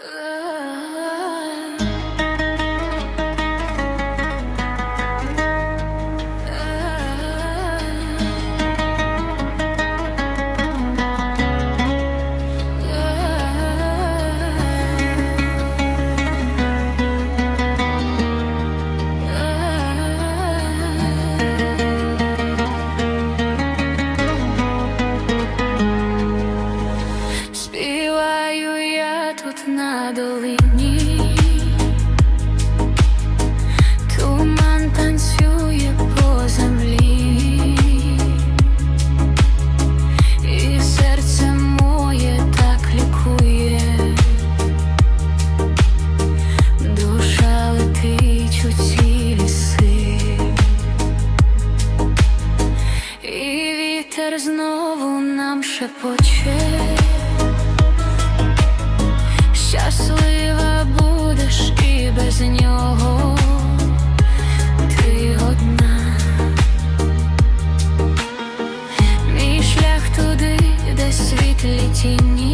Uh. На долині, туман танцює по землі, і серце моє так лікує, душа летить у ці ліси, і вітер знову нам шепоче. без нього ти одна, мій шлях туди, де світлі тіні.